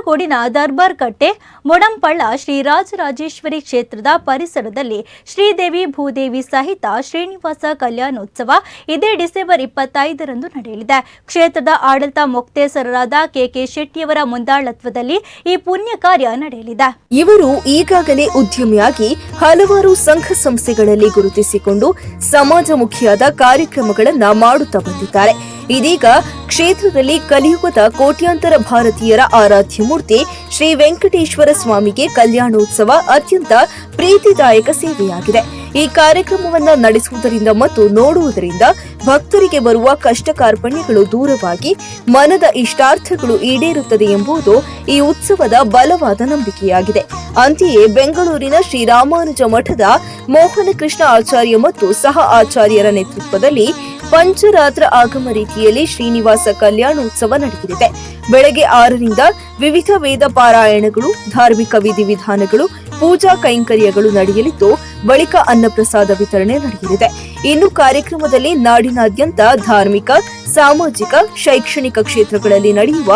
ಕಾಸರಗೋಡಿನ ದರ್ಬಾರ್ ಕಟ್ಟೆ, ಮೊಡಂಪಳ್ಳ ಶ್ರೀರಾಜರಾಜೇಶ್ವರಿ ಕ್ಷೇತ್ರದ ಪರಿಸರದಲ್ಲಿ ಶ್ರೀದೇವಿ ಭೂದೇವಿ ಸಹಿತ ಶ್ರೀನಿವಾಸ ಕಲ್ಯಾಣೋತ್ಸವ ಇದೇ ಡಿಸೆಂಬರ್ ಇಪ್ಪತ್ತೈದರಂದು ನಡೆಯಲಿದೆ. ಕ್ಷೇತ್ರದ ಆಡಳಿತ ಮೊಕ್ತೇಸರರಾದ ಕೆಕೆ ಶೆಟ್ಟಿಯವರ ಮುಂದಾಳತ್ವದಲ್ಲಿ ಈ ಪುಣ್ಯ ಕಾರ್ಯ ನಡೆಯಲಿದೆ. ಇವರು ಈಗಾಗಲೇ ಉದ್ಯಮಿಯಾಗಿ ಹಲವಾರು ಸಂಘ ಸಂಸ್ಥೆಗಳಲ್ಲಿ ಗುರುತಿಸಿಕೊಂಡು ಸಮಾಜಮುಖಿಯಾದ ಕಾರ್ಯಕ್ರಮಗಳನ್ನು ಮಾಡುತ್ತಾ ಬಂದಿದ್ದಾರೆ ಇದೀಗ ಕ್ಷೇತ್ರದಲ್ಲಿ ಕಲಿಯುಗದ ಕೋಟ್ಯಾಂತರ ಭಾರತೀಯರ ಆರಾಧ್ಯ ಮೂರ್ತಿ ಶ್ರೀ ವೆಂಕಟೇಶ್ವರ ಸ್ವಾಮಿಗೆ ಕಲ್ಯಾಣೋತ್ಸವ ಅತ್ಯಂತ ಪ್ರೀತಿದಾಯಕ ಸೇವೆಯಾಗಿದೆ. ಈ ಕಾರ್ಯಕ್ರಮವನ್ನು ನಡೆಸುವುದರಿಂದ ಮತ್ತು ನೋಡುವುದರಿಂದ ಭಕ್ತರಿಗೆ ಬರುವ ಕಷ್ಟ ಕಾರ್ಪಣ್ಯಗಳು ದೂರವಾಗಿ ಮನದ ಇಷ್ಟಾರ್ಥಗಳು ಈಡೇರುತ್ತದೆ ಎಂಬುದು ಈ ಉತ್ಸವದ ಬಲವಾದ ನಂಬಿಕೆಯಾಗಿದೆ. ಅಂತೆಯೇ ಬೆಂಗಳೂರಿನ ಶ್ರೀರಾಮಾನುಜ ಮಠದ ಮೋಹನ ಕೃಷ್ಣ ಆಚಾರ್ಯ ಮತ್ತು ಸಹ ಆಚಾರ್ಯರ ನೇತೃತ್ವದಲ್ಲಿ ಪಂಚರಾತ್ರ ಆಗಮ ರೀತಿಯಲ್ಲಿ ಶ್ರೀನಿವಾಸ ಕಲ್ಯಾಣೋತ್ಸವ ನಡೆಯಲಿದೆ. ಬೆಳಗ್ಗೆ ಆರರಿಂದ ವಿವಿಧ ವೇದ ಪಾರಾಯಣಗಳು, ಧಾರ್ಮಿಕ ವಿಧಿವಿಧಾನಗಳು ಪೂಜಾ ಕೈಂಕರ್ಯಗಳು ನಡೆಯಲಿದ್ದು, ಬಳಿಕ ಅನ್ನಪ್ರಸಾದ ವಿತರಣೆ ನಡೆಯಲಿದೆ. ಇನ್ನು ಕಾರ್ಯಕ್ರಮದಲ್ಲಿ ನಾಡಿನಾದ್ಯಂತ ಧಾರ್ಮಿಕ, ಸಾಮಾಜಿಕ, ಶೈಕ್ಷಣಿಕ ಕ್ಷೇತ್ರಗಳಲ್ಲಿ ನಡೆಯುವ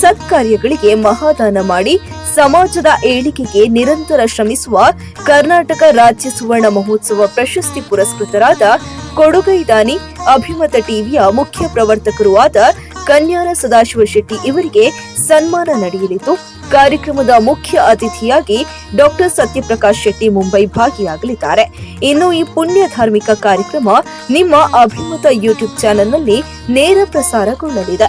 ಸತ್ಕಾರ್ಯಗಳಿಗೆ ಮಹಾದಾನ ಮಾಡಿ, ಸಮಾಜದ ಏಳಿಗೆಗೆ ನಿರಂತರ ಶ್ರಮಿಸುವ ಕರ್ನಾಟಕ ರಾಜ್ಯ ಸುವರ್ಣ ಮಹೋತ್ಸವ ಪ್ರಶಸ್ತಿ ಪುರಸ್ಕೃತರಾದ ಕೊಡುಗೈದಾನಿ ಅಭಿಮತ ಟಿವಿಯ ಮುಖ್ಯ ಪ್ರವರ್ತಕರೂ ಆದ ಕನ್ಯಾನ ಸದಾಶಿವ ಶೆಟ್ಟಿ ಇವರಿಗೆ ಸನ್ಮಾನ ನಡೆಯಲಿದ್ದು, ಕಾರ್ಯಕ್ರಮದ ಮುಖ್ಯ ಅತಿಥಿಯಾಗಿ ಡಾಕ್ಟರ್ ಸತ್ಯಪ್ರಕಾಶ್ ಶೆಟ್ಟಿ ಮುಂಬೈ ಭಾಗಿಯಾಗಲಿದ್ದಾರೆ. ಇನ್ನು ಈ ಪುಣ್ಯ ಧಾರ್ಮಿಕ ಕಾರ್ಯಕ್ರಮ ನಿಮ್ಮ ಅಭಿಮತ ಯೂಟ್ಯೂಬ್ ಚಾನೆಲ್ನಲ್ಲಿ ನೇರ ಪ್ರಸಾರಗೊಳ್ಳಲಿದೆ.